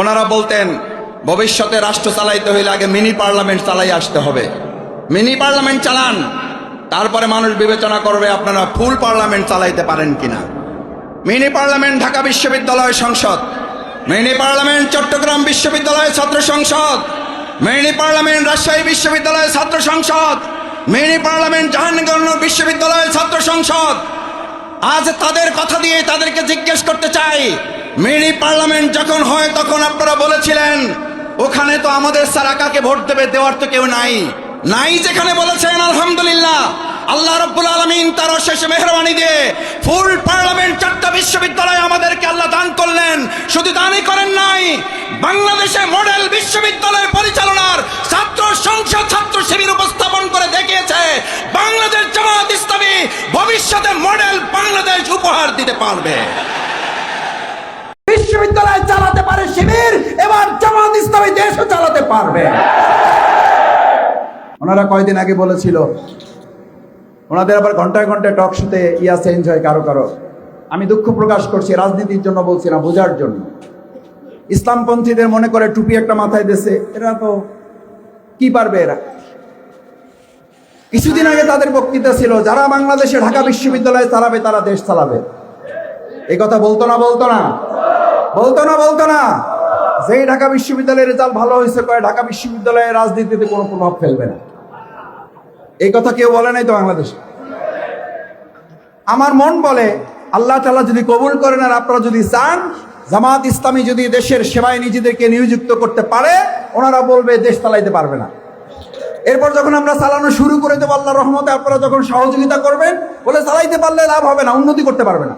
ওনারা বলতেন, ভবিষ্যতে রাষ্ট্র চালাইতে হইলে আগে মিনি পার্লামেন্ট চালাই আসতে হবে। মিনি পার্লামেন্ট চালান, তারপরে মানুষ বিবেচনা করবে আপনারা ফুল পার্লামেন্ট চালাইতে পারেন কিনা। মিনি পার্লামেন্ট ঢাকা বিশ্ববিদ্যালয় সংসদ। মিনি পার্লামেন্ট চট্টগ্রাম বিশ্ববিদ্যালয় ছাত্র সংসদ। মিনি পার্লামেন্ট রাজশাহী বিশ্ববিদ্যালয় ছাত্র সংসদ। মিনি পার্লামেন্ট জাহাঙ্গীরনগর বিশ্ববিদ্যালয় ছাত্র সংসদ। আজ তাদের কথা দিয়ে তাদেরকে জিজ্ঞেস করতে চাই মিনি পার্লামেন্ট যখন হয়, তখন আপনারা বলেছিলেন, ওখানে তো আমাদের সারা কাকে ভোট দেবে, দেওয়ার তো কেউ নাই। নাই যেখানে বলেছেন, আলহামদুলিল্লাহ। আল্লাহ রব্বুল আলমিন তার শেষে মেহরবানি দিয়ে ফুল পার্লামেন্ট, চারটা বিশ্ববিদ্যালয় আমাদেরকে আল্লাহ দান করলেন। শুধু দানই করেন নাই, বাংলাদেশে মডেল বিশ্ববিদ্যালয় পরিচালনার ছাত্র সংসদ ছাত্র শিবির উপস্থাপন করে দেখিয়েছে, বাংলাদেশ জামাত ইসলামী ভবিষ্যতে মডেল বাংলাদেশ উপহার দিতে পারবে। বিশ্ববিদ্যালয় চালাতে পারে শিবির, এবার জামাত ইসলামী দেশও চালাতে পারবে। ওনারা কয়দিন আগে বলেছিল, ওনাদের আবার ঘন্টায় ঘন্টায় টক শুতে ইয়া চেঞ্জ হয় কারও কারও। আমি দুঃখ প্রকাশ করছি, রাজনীতির জন্য বলছি না, বোঝার জন্য। ইসলামপন্থীদের মনে করে টুপি একটা মাথায় দেশে এরা তো কি পারবে এরা? কিছুদিন আগে তাদের বক্তৃতা ছিল, যারা বাংলাদেশে ঢাকা বিশ্ববিদ্যালয়ে চালাবে, তারা দেশ চালাবে। এই কথা বলতো না বলতো না। বলতো না বলতো না। যেই ঢাকা বিশ্ববিদ্যালয়ের রেজাল্ট ভালো হয়েছে, কয়ে ঢাকা বিশ্ববিদ্যালয়ের রাজনীতিতে কোনো প্রভাব ফেলবে না। এই কথা কেউ বলে নাই তো বাংলাদেশে? আমার মন বলে, আল্লাহ তালা যদি কবুল করেন আর আপনারা যদি চান, জামাত ইসলামী যদি দেশের সেবায় নিজেদেরকে নিয়োজিত করতে পারে, ওনারা বলবে দেশ চালাইতে পারবে না। এরপর যখন আমরা চালানো শুরু করে দেবো আল্লাহ রহমতে, আপনারা যখন সহযোগিতা করবেন, বলে চালাইতে পারলে লাভ হবে না, উন্নতি করতে পারবে না।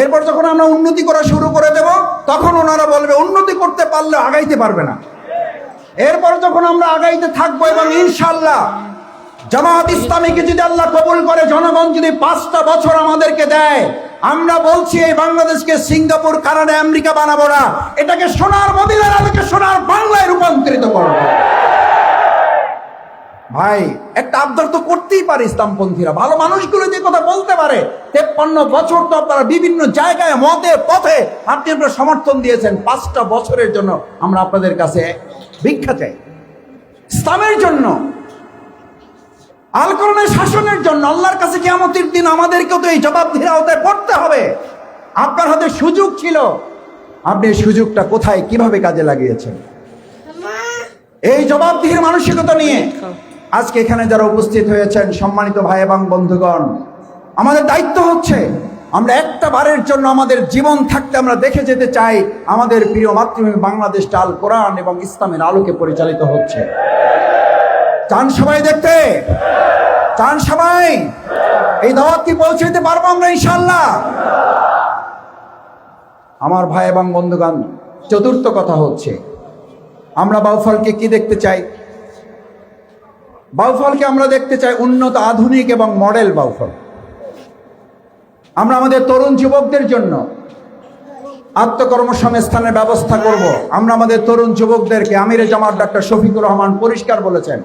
এরপর যখন আমরা উন্নতি করা শুরু করে দেব, তখন ওনারা বলবে, উন্নতি করতে পারলে আগাইতে পারবে না। এরপর যখন আমরা আগাইতে থাকব এবং ইনশাল্লাহ জামাত ইসলামীকে যদি আল্লাহ কবুল করে, জনগণ যদি পাঁচটা বছর আমাদেরকে দেয়, আমরা বলছি এই বাংলাদেশকে সিঙ্গাপুর, কানাডা, আমেরিকা বানাবো না। এটাকে সোনার মদিনার আলোকে সোনার বাংলায় রূপান্তরিত করব। ভাই একটা আবদার তো করতেই পারে ইসলামপন্থীরা। ভালো মানুষগুলো যে কথা বলতে পারে তেপ্পান্ন বছর তো আপনারা বিভিন্ন জায়গায় মতে পথে আপনি আপনার সমর্থন দিয়েছেন। পাঁচটা বছরের জন্য আমরা আপনাদের কাছে ভিক্ষা চাই। ইসলামের জন্য আল কোরআনের শাসনের জন্য আল্লাহর কাছে কিয়ামতের দিন আমাদেরকেও তো এই জবাবদিহির আওতায় পড়তে হবে। আপনার হাতে সুযোগ ছিল। আপনি এই সুযোগটা কোথায় কীভাবে কাজে লাগিয়েছেন? এই জবাবদিহির মানসিকতা নিয়ে আজকে এখানে যারা উপস্থিত হয়েছেন সম্মানিত ভাই এবং বন্ধুগণ, আমাদের দায়িত্ব হচ্ছে আমরা একটা বারের জন্য আমাদের জীবন থাকতে আমরা দেখে যেতে চাই আমাদের প্রিয় মাতৃভূমি বাংলাদেশটা আল কোরআন এবং ইসলামের আলোকে পরিচালিত হচ্ছে। চান সবাই দেখতে? চান সবাই? এই দাওয়াত কি পৌঁছে দিতে পারব আমরা ইনশাল্লাহ আমার ভাই এবং বন্ধুগণ, চতুর্থ কথা হচ্ছে, আমরা বাউফলকে কি দেখতে চাই? বাউফলকে আমরা দেখতে চাই উন্নত, আধুনিক এবং মডেল বাউফল আমরা আমাদের তরুণ যুবকদের জন্য আত্মকর্মসংস্থানের ব্যবস্থা করব। আমরা আমাদের তরুণ যুবকদেরকে আমিরে জামাত ডাক্তার শফিকুর রহমান পরিষ্কার বলেছেন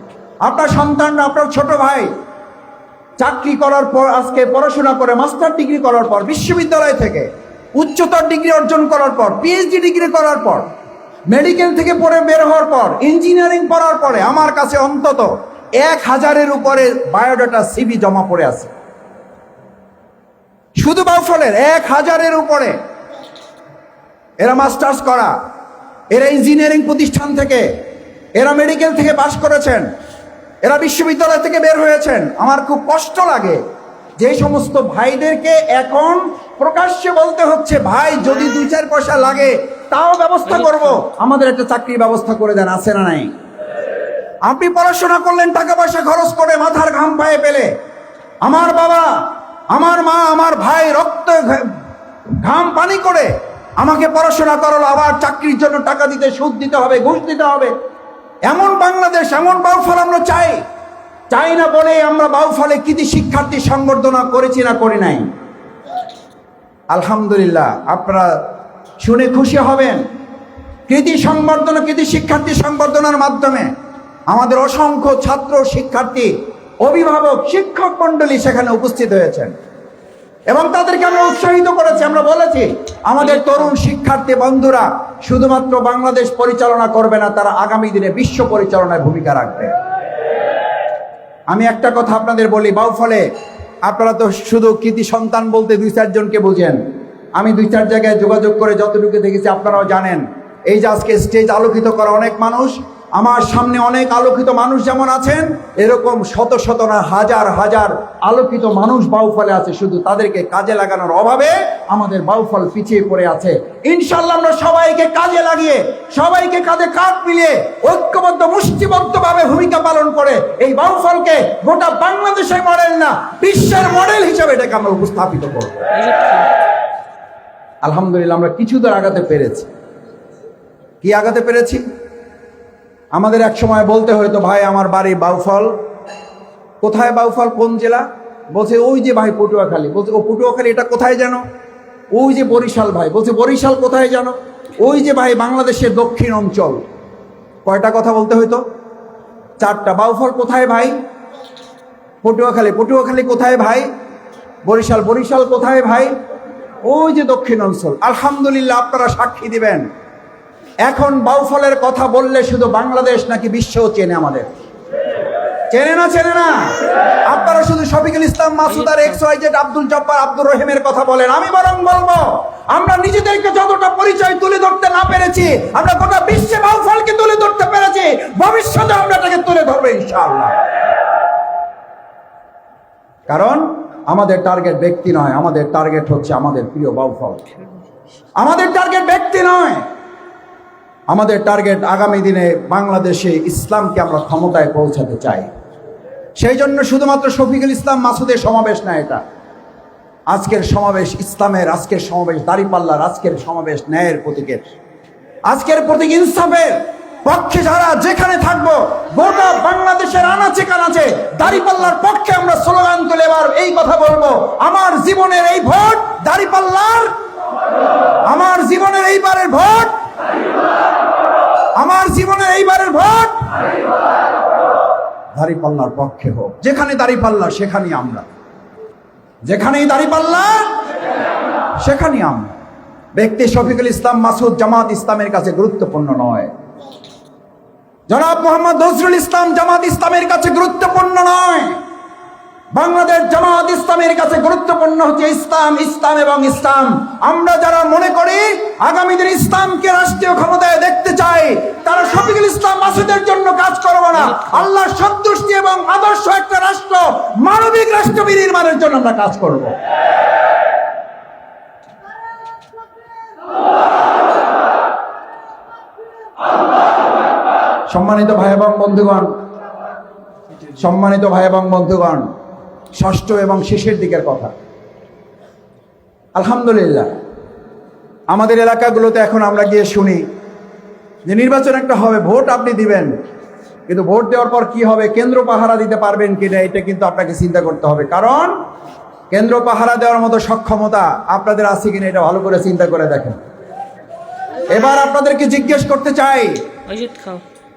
আপনার সন্তানরা আপনার ছোট ভাই চাকরি করার পর, আজকে পড়াশোনা করে, মাস্টার ডিগ্রি করার পর, বিশ্ববিদ্যালয় থেকে উচ্চতর ডিগ্রি অর্জন করার পর পিএইচডি ডিগ্রি করার পর, মেডিকেল থেকে পড়ে বের হওয়ার পর ইঞ্জিনিয়ারিং পড়ার পরে, আমার কাছে অন্তত এক হাজারের উপরে বায়োডাটা সিবি জমা পড়ে আছে। শুধু বাউফলের এক হাজারের উপরে। এরা মাস্টার্স করা এরা ইঞ্জিনিয়ারিং প্রতিষ্ঠান থেকে এরা মেডিকেল থেকে পাশ করেছেন এরা বিশ্ববিদ্যালয় থেকে বের হয়েছেন। আমার খুব কষ্ট লাগে যে সমস্ত ভাইদেরকে এখন প্রকাশ্যে বলতে হচ্ছে ভাই যদি দুই চার পয়সা লাগে তাও ব্যবস্থা করব। আমাদের একটা চাকরির ব্যবস্থা করে দেন আছে না নাই? আপনি পড়াশোনা করলেন, টাকা পয়সা খরচ করে মাথার ঘাম পায়ে পেলে। আমার বাবা, আমার মা, আমার ভাই রক্ত ঘাম পানি করে আমাকে পড়াশোনা করালো, আবার চাকরির জন্য টাকা দিতে, সুদ দিতে হবে, ঘুষ দিতে হবে। এমন বাংলাদেশ, এমন বাউফল আমরা চাই। চাই না বলে আমরা বাউফলে কৃতি শিক্ষার্থী সংবর্ধনা করেছি না করি নাই। আলহামদুলিল্লাহ, আপনারা শুনে খুশি হবেন। কৃতি সংবর্ধনা, কৃতি শিক্ষার্থী সংবর্ধনার মাধ্যমে আমাদের অসংখ্য ছাত্র শিক্ষার্থী, অভিভাবক, শিক্ষক মণ্ডলী সেখানে উপস্থিত হয়েছেন। এবং তাদেরকে আমরা উৎসাহিত করেছি, আমরা বলেছি, আমাদের তরুণ শিক্ষার্থী বন্ধুরা, শুধুমাত্র বাংলাদেশ পরিচালনা করবে না, তারা আগামী দিনে বিশ্ব পরিচালনায় ভূমিকা রাখবে। আমি একটা কথা আপনাদের বলি, বাউফলে আপনারা তো শুধু কৃতি সন্তান বলতে দুই চারজনকে বুঝেন। আমি দুই চার জায়গায় যোগাযোগ করে যতটুকু দেখেছি, আপনারাও জানেন। এই যে আজকে স্টেজ আলোকিত করা অনেক মানুষ আমার সামনে অনেক আলোকিত মানুষ যেমন আছেন, এরকম শত শত না হাজার হাজার আলোকিত মানুষ বাউফলে আছে, শুধু তাদেরকে কাজে লাগানোর অভাবে আমাদের বাউফল পিছিয়ে পড়ে আছে। ইনশাল্লাহ আমরা সবাইকে কাজে লাগিয়ে, সবাইকে কাঁধে কাঁধ মিলিয়ে ঐক্যবদ্ধ, মুষ্টিবদ্ধভাবে ভূমিকা পালন করে এই বাউফলকে গোটা বাংলাদেশের মডেল না, বিশ্বের মডেল হিসেবে এটাকে আমরা উপস্থাপিত করব। আলহামদুলিল্লাহ আমরা কিছু দূর আগাতে পেরেছি। কি আগাতে পেরেছি? আমাদের এক সময় বলতে হয়তো ভাই, আমার বাড়ি বাউফল। কোথায় বাউফল? কোন জেলা? বলছে, ওই যে ভাই পটুয়াখালী। বলছে, ও পটুয়াখালী, এটা কোথায় জানো? ওই যে বরিশাল ভাই। বলছে, বরিশাল কোথায় জানো? ওই যে ভাই, বাংলাদেশের দক্ষিণ অঞ্চল। কয়টা কথা বলতে হইতো? চারটা। বাউফল কোথায় ভাই? পটুয়াখালী। পটুয়াখালী কোথায় ভাই? বরিশাল। বরিশাল কোথায় ভাই? ওই যে দক্ষিণ অঞ্চল। আলহামদুলিল্লাহ, আপনারা সাক্ষী দিবেন। এখন বাউফলের কথা বললে শুধু বাংলাদেশ নাকি বিশ্বও চেনে আমাদের। চেনে না চেনে না? আপনারা শুধু শফিকুল ইসলাম, মাসুদ আর X Y Z, Abdul Jabbar, Abdur রহিমের কথা বলেন। আমি বরং বলব, আমরা নিজেদেরকে যতটা পরিচয় তুলে ধরতে না পেরেছি, আমরা গোটা বিশ্বে বাউফলকে তুলে ধরতে পেরেছি ভবিষ্যতে আমরা এটাকে তুলে ধরবো ইনশাআল্লাহ। কারণ আমাদের টার্গেট ব্যক্তি নয়, আমাদের টার্গেট হচ্ছে আমাদের প্রিয় বাউফল। আমাদের টার্গেট ব্যক্তি নয় আমাদের টার্গেট আগামী দিনে বাংলাদেশে ইসলামকে আমরা ক্ষমতায় পৌঁছাতে চাই। সেই জন্য শুধুমাত্র শফিকুল ইসলাম মাসুদের সমাবেশ না এটা। আজকের সমাবেশ ইসলামের, আজকের সমাবেশ দাড়িপাল্লার, আজকের সমাবেশ ন্যায়ের প্রতীকের। আজকের প্রতীক ইনসাফের পক্ষে যারা যেখানে থাকব, গোটা বাংলাদেশের আনাচে কানাচে দাড়িপাল্লার পক্ষে আমরা স্লোগান তুলে এবার এই কথা বলব, আমার জীবনের এই ভোট দাড়িপাল্লার, আমার জীবনের এইবারের ভোট আমার জীবনে এইবারের ভোট। দাড়িপাল্লার পক্ষে হোক, যেখানে দাড়িপাল্লা সেখানেই আমরা। যেখানেই দাড়িপাল্লা সেখানেই আমরা। ব্যক্তি শফিকুল ইসলাম মাসুদ জামাত ইসলামের কাছে গুরুত্বপূর্ণ নয়। জনাব মোহাম্মদ নজরুল ইসলাম জামাত ইসলামের কাছে গুরুত্বপূর্ণ নয়। বাংলাদেশ জামাত ইসলামের কাছে গুরুত্বপূর্ণ হচ্ছে ইসলাম ইসলাম এবং ইসলাম। আমরা যারা মনে করি, আগামী দিন ইসলামকে রাষ্ট্রীয় ক্ষমতায় দেখতে চাই, তারা শফিকুল ইসলাম মাসুদের জন্য কাজ করব না। আল্লাহ সন্তুষ্টি এবং আদর্শ একটা রাষ্ট্র, মানবিক রাষ্ট্র নির্মাণের জন্য আমরা কাজ করব। সম্মানিত ভাই এবং বন্ধুগণ, সম্মানিত ভাই এবং বন্ধুগণ ষষ্ঠ এবং শেষের দিকের কথা। আলহামদুলিল্লাহ, আমাদের এলাকাগুলোতে এখন আমরা গিয়ে শুনি যে নির্বাচন একটা হবে, ভোট আপনি দিবেন, কিন্তু ভোট দেওয়ার পর কি হবে, কেন্দ্র পাহারা দিতে পারবেন কিনা, এটা কিন্তু আপনাকে চিন্তা করতে হবে। কারণ কেন্দ্র পাহারা দেওয়ার মতো সক্ষমতা আপনাদের আছে কিনা, এটা ভালো করে চিন্তা করে দেখেন। এবার আপনাদেরকে জিজ্ঞেস করতে চাই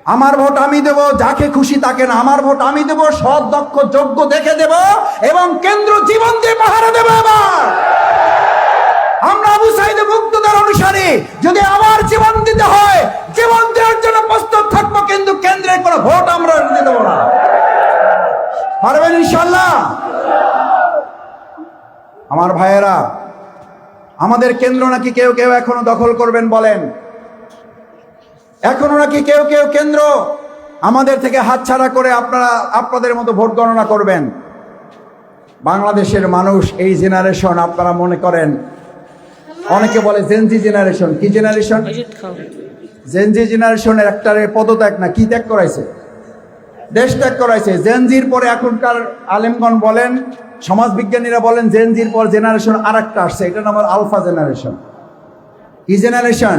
আমার ভোট আমি দেব, যাকে খুশি তাকে না। আমার ভোট আমি দেব, সৎ, দক্ষ, যোগ্য দেখে দেব এবং কেন্দ্র জীবন দিয়ে পাহারা দেব এবার। আমরা আবু সাইদ মুক্তদার অনুসারী, যদি আমার জীবন দিতে হয়, জীবন দেওয়ার জন্য প্রস্তুত থাকব, কিন্তু কেন্দ্রের কোনো ভোট আমরা দিতে দেবো না। পারবেন ইনশাল্লাহ আমার ভাইয়েরা, আমাদের কেন্দ্র নাকি কেউ কেউ এখনও দখল করবেন বলেন। এখনও নাকি কেউ কেউ কেন্দ্র? আমাদের থেকে হাতছাড়া করে আপনারা আপনাদের মতো ভোট গণনা করবেন। বাংলাদেশের মানুষ এই জেনারেশন আপনারা মনে করেন? অনেকে বলে জেনজি জেনারেশন কি জেনারেশন জেনজি জেনারেশনের একটা পদত্যাগ না কি ত্যাগ করাইছে? দেশ ত্যাগ করাইছে। জেনজির পরে এখনকার আলেমগণ বলেন সমাজবিজ্ঞানীরা বলেন জেনজির পর জেনারেশন আর একটা আসছে এটা নাম আলফা জেনারেশন কি জেনারেশন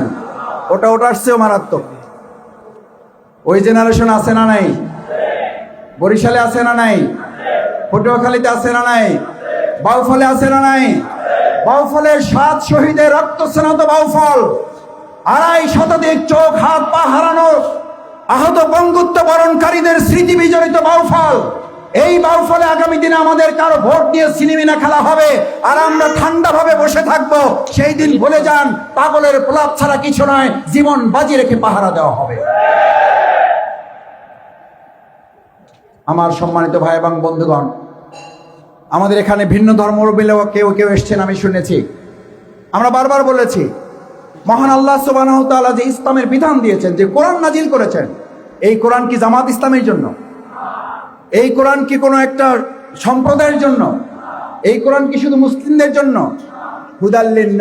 ওটা ওটা আসছেও মারাত্মক। ওই জেনারেশন আছে না নাই? বরিশালে আছে না নাই? পটুয়াখালীতে আছে না নাই? বাউফলে আছে না নাই? বাউফলের সাত শহীদের রক্ত স্নাত বাউফল। আড়াই শতাধিক চোখ, হাত, পা হারানো আহত বঙ্গুত্ব বরণকারীদের স্মৃতি বিজড়িত বাউফল। এই বাউফলে আগামী দিনে আমাদের কারও ভোট দিয়ে সিনেমিনা খেলা হবে আর আমরা ঠান্ডা ভাবে বসে থাকব। সেই দিন ভুলে যান, পাগলের প্রলাপ ছাড়া কিছু নয়, জীবন বাজি রেখে পাহারা দেওয়া হবে। আমার সম্মানিত ভাই এবং বন্ধুগণ, আমাদের এখানে ভিন্ন ধর্ম মিলেও কেউ কেউ এসছেন আমি শুনেছি। আমরা বারবার বলেছি, মহান আল্লাহ সুবাহ যে ইসলামের বিধান দিয়েছেন, যে কোরআন নাজিল করেছেন, এই কোরআন কি জামাত ইসলামের জন্য? এই কোরআন কি কোনো একটা সম্প্রদায়ের জন্য? এই কোরআন কি শুধু মুসলিমদের জন্য? হুদাল্লিন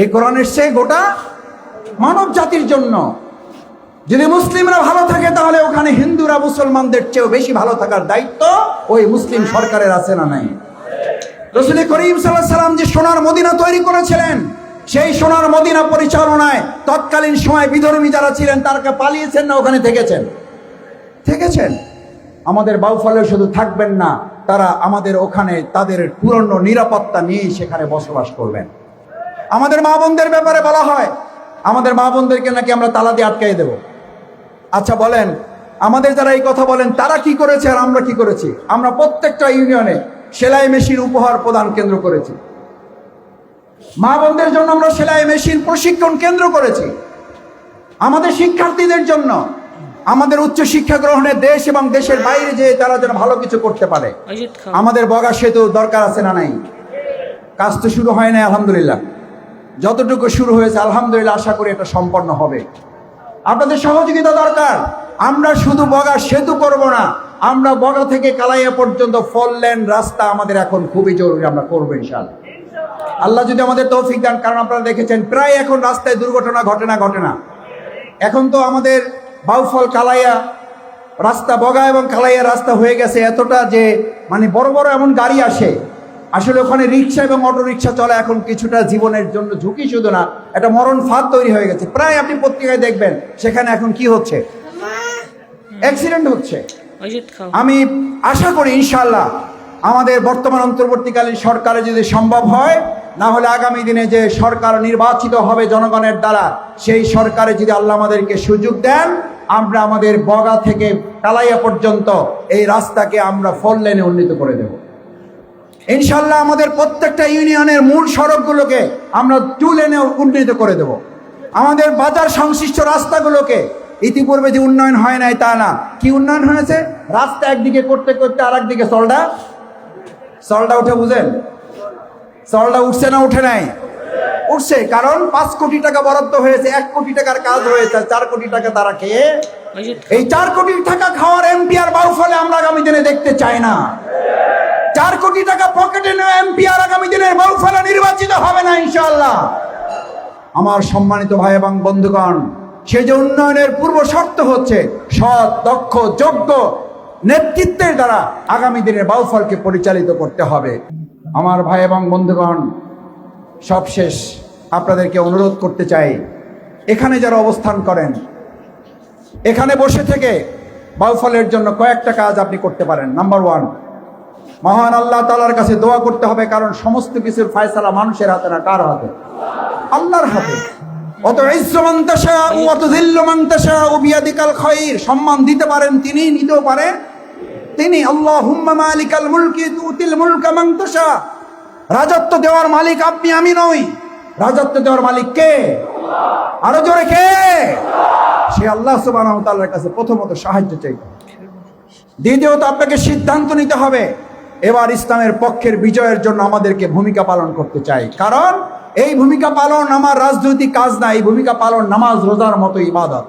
এই কোরআন এসছে গোটা মানব জাতির জন্য। যদি মুসলিমরা ভালো থাকে, তাহলে ওখানে হিন্দুরা মুসলমানদের চেয়েও বেশি ভালো থাকার দায়িত্ব ওই মুসলিম সরকারের আছে না নাই? রসুল করিম সাল্লাহ সাল্লাম যে সোনার মদিনা তৈরি করেছিলেন, সেই সোনার মদিনা পরিচালনায় তৎকালীন সময় বিধর্মী যারা ছিলেন, তারকে পালিয়েছেন না, ওখানে থেকেছেন? থেকেছেন। আমাদের বাউফলে শুধু থাকবেন না, তারা আমাদের ওখানে তাদের পুরনো নিরাপত্তা নিয়েই সেখানে বসবাস করবেন। আমাদের মা বোনদের ব্যাপারে বলা হয়, আমাদের মা বোনদেরকে নাকি আমরা তালা দিয়ে আটকাই দেব? আচ্ছা বলেন আমাদের যারা এই কথা বলেন তারা কি করেছে আর আমরা কি করেছি? আমরা প্রত্যেকটা ইউনিয়নে সেলাই মেশিন উপহার প্রদান কেন্দ্র করেছি। মা বোনদের জন্য আমরা সেলাই মেশিন প্রশিক্ষণ কেন্দ্র করেছি। আমাদের শিক্ষার্থীদের জন্য আমাদের উচ্চ শিক্ষা গ্রহণে দেশ এবং দেশের বাইরে যেয়ে তারা যেন ভালো কিছু করতে পারে। আমাদের বগা সেতু দরকার আছে না নাই? কাজ তো শুরু হয় নাই আলহামদুলিল্লাহ। যতটুকু শুরু হয়েছে আলহামদুলিল্লাহ আশা করি এটা সম্পন্ন হবে। আপনাদের সহযোগিতা দরকার। আমরা শুধু বগা সেতু করব না, আমরা বগা থেকে কালাইয়া পর্যন্ত ফল লেন রাস্তা আমাদের এখন খুবই জরুরি, আমরা করব ইনশাল আল্লাহ যদি আমাদের তৌফিক দান, কারণ আপনারা দেখেছেন প্রায় এখন রাস্তায় দুর্ঘটনা ঘটে না ঘটে না। এখন তো আমাদের বাউফল, কালাইয়া রাস্তা বগা এবং কালাইয়া রাস্তা হয়ে গেছে, এতটা যে মানে বড় বড় এমন গাড়ি আসে আসলে ওখানে রিক্সা এবং অটো রিক্সা চলে এখন কিছুটা জীবনের জন্য ঝুঁকি শুধু না একটা মরণ ফাঁদ তৈরি হয়ে গেছে। প্রায় আপনি পত্রিকায় দেখবেন সেখানে এখন কি হচ্ছে? অ্যাক্সিডেন্ট হচ্ছে। আমি আশা করি ইনশাল্লাহ আমাদের বর্তমান অন্তর্বর্তীকালীন সরকারে যদি সম্ভব হয় না হলে আগামী দিনে যে সরকার নির্বাচিত হবে জনগণের দ্বারা সেই সরকারে যদি আল্লাহ আমাদেরকে সুযোগ দেন আমরা আমাদের বগা থেকে কালাইয়া পর্যন্ত এই রাস্তাকে আমরা ফোর লেনে উন্নীত করে দেব। ইনশাল্লাহ আমাদের প্রত্যেকটা ইউনিয়নের মূল সড়কগুলোকে আমরা টু লেনে উন্নীত করে দেব। আমাদের বাজার সংশ্লিষ্ট রাস্তাগুলোকে ইতিপূর্বে যে উন্নয়ন হয় নাই তা না। কি উন্নয়ন হয়েছে? রাস্তা একদিকে করতে করতে আর একদিকে সলডা সলডা উঠে বুঝেন? সলডা উঠছে না উঠে নাই? উঠছে, কারণ পাঁচ কোটি টাকা বরাদ্দ হয়েছে, এক কোটি টাকার কাজ হয়েছে চার কোটি টাকা তারা খেয়ে এই চার কোটি টাকা খাওয়ার এমপিআর বাউফলে আমরা আগামী দিনে দেখতে চাই না। চার কোটি টাকা পকেটে নেওয়া এমপি আর আগামী দিনের বাউফলে নির্বাচিত হবে না ইনশাল্লাহ আমার সম্মানিত ভাই এবং বন্ধুগণ, সেই যে উন্নয়নের পূর্ব শর্ত হচ্ছে সৎ, দক্ষ, যোগ্য নেতৃত্বের দ্বারা আগামী দিনের বাউফলকে পরিচালিত করতে হবে। আমার ভাই এবং বন্ধুগণ, সবশেষ আপনাদেরকে অনুরোধ করতে চাই, এখানে যারা অবস্থান করেন, এখানে বসে থেকে বাউফলের জন্য কয়েকটা কাজ আপনি করতে পারেন। নাম্বার ওয়ান মহান আল্লাহ তালার কাছে দোয়া করতে হবে, কারণ সমস্ত কিছুর ফায়সালা মানুষের হাতে না, কার হাতে? আল্লাহর হাতে। অত ইসমান্তাসা ও অত দিল্লমান্তাসা ও সম্মান দিতে পারেন তিনি, নিতেও পারেন তিনি। আল্লাহ হুম্মা মালিকাল মুলকি তুতিল মুলকা মাংতাসা রাজত্ব দেওয়ার মালিক আপনি, আমি নই। রাজত্ব দেওয়ার মালিক কে? আরও জোরে কে? সে আল্লাহ ওয়া কাছে প্রথমত সাহায্য হবে। দ্বিতীয়ত আপনাকে সিদ্ধান্ত নিতে হবে। এবার ইসলামের পক্ষের বিজয়ের জন্য আমাদেরকে ভূমিকা পালন করতে চাই। কারণ এই ভূমিকা পালন আমার রাজনৈতিক কাজ না, এই ভূমিকা পালন নামাজ, রোজার মতো ইবাদত।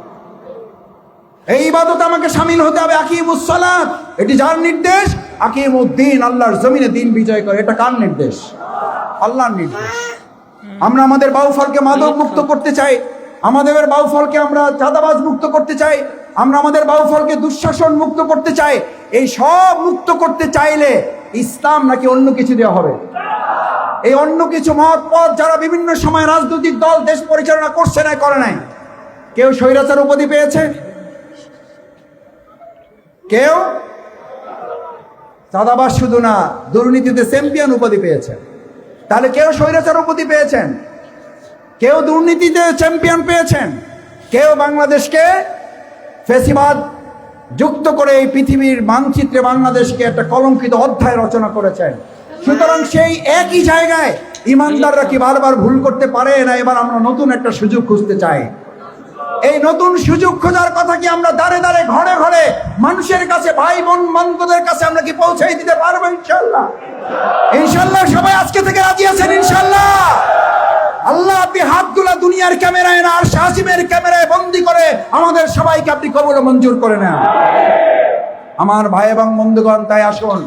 এই ইবাদত আমাকে সামিল হতে হবে আকিম আকিমুসসালাত এটি যার নির্দেশ? আকিমুদ্দিন, আল্লাহর জমিনে দিন বিজয় করে। এটা কার নির্দেশ? আল্লাহর নির্দেশ। আমরা আমাদের বাউফলকে মাদক মুক্ত করতে চাই। আমাদের বাউফলকে আমরা চাঁদাবাজ মুক্ত করতে চাই। আমরা আমাদের বাউফলকে দুঃশাসন মুক্ত করতে চাই। এই সব মুক্ত করতে চাইলে ইসলাম নাকি অন্য কিছু দেওয়া হবে? এই অন্য কিছু মহৎ পথ যারা বিভিন্ন সময় রাজনৈতিক দল, দেশ পরিচালনা করছে না করে নাই। কেউ স্বৈরাচার উপাধি পেয়েছে? কেউ? চাঁদাবাজ শুধু না, দুর্নীতিতে চ্যাম্পিয়ন উপাধি পেয়েছেন তাহলে কেউ স্বৈরাচার উপাধি পেয়েছেন? কেউ দুর্নীতিতে চ্যাম্পিয়ন পেয়েছেন? কেউ বাংলাদেশকে ফেসিবাদ যুক্ত করে এই পৃথিবীর মানচিত্রে বাংলাদেশকে একটা কলঙ্কিত অধ্যায় রচনা করেছেন। সুতরাং সেই একই জায়গায় ইমানদাররা কি বারবার ভুল করতে পারে না? এবার আমরা নতুন একটা সুযোগ খুঁজতে চাই। এই নতুন সুযোগ খোঁজার কথা কি আমরা দাঁড়ে দাঁড়ে ঘরে ঘরে মানুষের কাছে ভাই বোন বান্ধবদের কাছে আমরা কি পৌঁছে দিতে পারব ইনশাল্লাহ? ইনশাল্লাহ সবাই আজকে থেকে রাজি আছেন ইনশাল্লাহ। আল্লাহ আপনি হাতগুলা দুনিয়ার ক্যামেরায় না আর শাহিমের ক্যামেরায় বন্দি করে আমাদের সবাইকে আপনি কবল ও মঞ্জুর করে নেন। আমার ভাই এবং বন্ধুগণ তাই আসুন।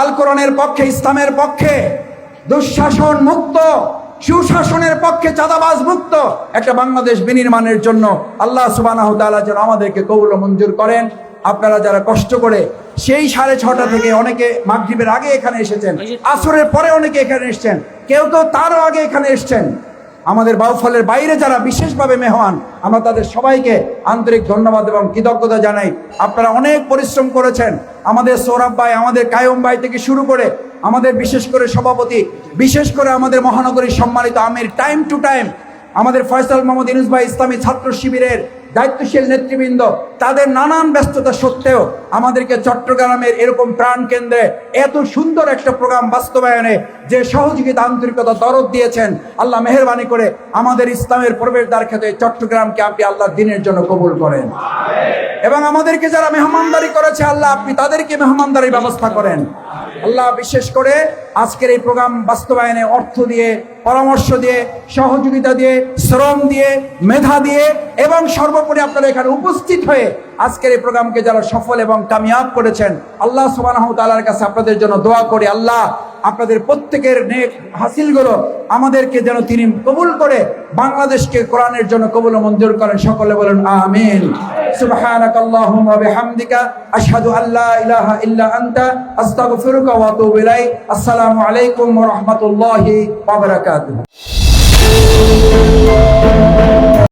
আল কোরআনের পক্ষে ইসলামের পক্ষে দুঃশাসন মুক্ত সুশাসনের পক্ষে চাঁদাবাজ মুক্ত একটা বাংলাদেশ বিনির্মাণের জন্য আল্লাহ সুবানাহ তাআলা যেন আমাদেরকে কবুল মঞ্জুর করেন। আপনারা যারা কষ্ট করে সেই সাড়ে ছটা থেকে অনেকে মাগরিবের আগে এখানে এসেছেন আসরের পরে অনেকে এখানে এসেছেন কেউ তো তারও আগে এখানে এসেছেন। আমাদের বাউফলের বাইরে যারা বিশেষভাবে মেহমান, আমরা তাদের সবাইকে আন্তরিক ধন্যবাদ এবং কৃতজ্ঞতা জানাই। আপনারা অনেক পরিশ্রম করেছেন। আমাদের সৌরভ ভাই, আমাদের কায়ম ভাই থেকে শুরু করে আমাদের বিশেষ করে সভাপতি, বিশেষ করে আমাদের মহানগরীর সম্মানিত আমির, টাইম টু টাইম আমাদের ফয়সাল মোহাম্মদ ইনুস ভাই ইসলামী ছাত্র শিবিরের দায়িত্বশীল নেতৃবৃন্দ তাদের নানান ব্যস্ততা সত্ত্বেও আমাদেরকে চট্টগ্রামের এরকম প্রাণ কেন্দ্রে এত সুন্দর একটা প্রোগ্রাম বাস্তবায়নে যে সহযোগিতা, আন্তরিকতা, দরদ দিয়েছেন, আল্লাহ মেহরবানি করে আমাদের ইসলামের প্রবেশদ্বার খেতে চট্টগ্রামকে আপনি আল্লাহ দিনের জন্য কবুল করেন। এবং আমাদেরকে যারা মেহমানদারি করেছে, আল্লাহ আপনি তাদেরকে মেহমানদারির ব্যবস্থা করেন। আল্লাহ বিশেষ করে আজকের এই প্রোগ্রাম বাস্তবায়নে অর্থ দিয়ে, পরামর্শ দিয়ে, সহযোগিতা দিয়ে, শ্রম দিয়ে, মেধা দিয়ে এবং সর্বোপরি আপনারা এখানে উপস্থিত হয়ে আজকের এই প্রোগ্রামকে যারা সফল এবং কামিয়াব করেছেন, আল্লাহ সুবহানাহু তাআলার কাছে আপনাদের জন্য দোয়া করি। আল্লাহ আপনাদের প্রত্যেকের নেক হাসিলগুলো আমাদেরকে যেন তিনি কবুল করে, বাংলাদেশকে কোরআনের জন্য কবুল মঞ্জুর করেন। সকলে বলেন, আমিন। আসসালামু আলাইকুম ওয়া রাহমাতুল্লাহি ওয়া বারাকাতুহু।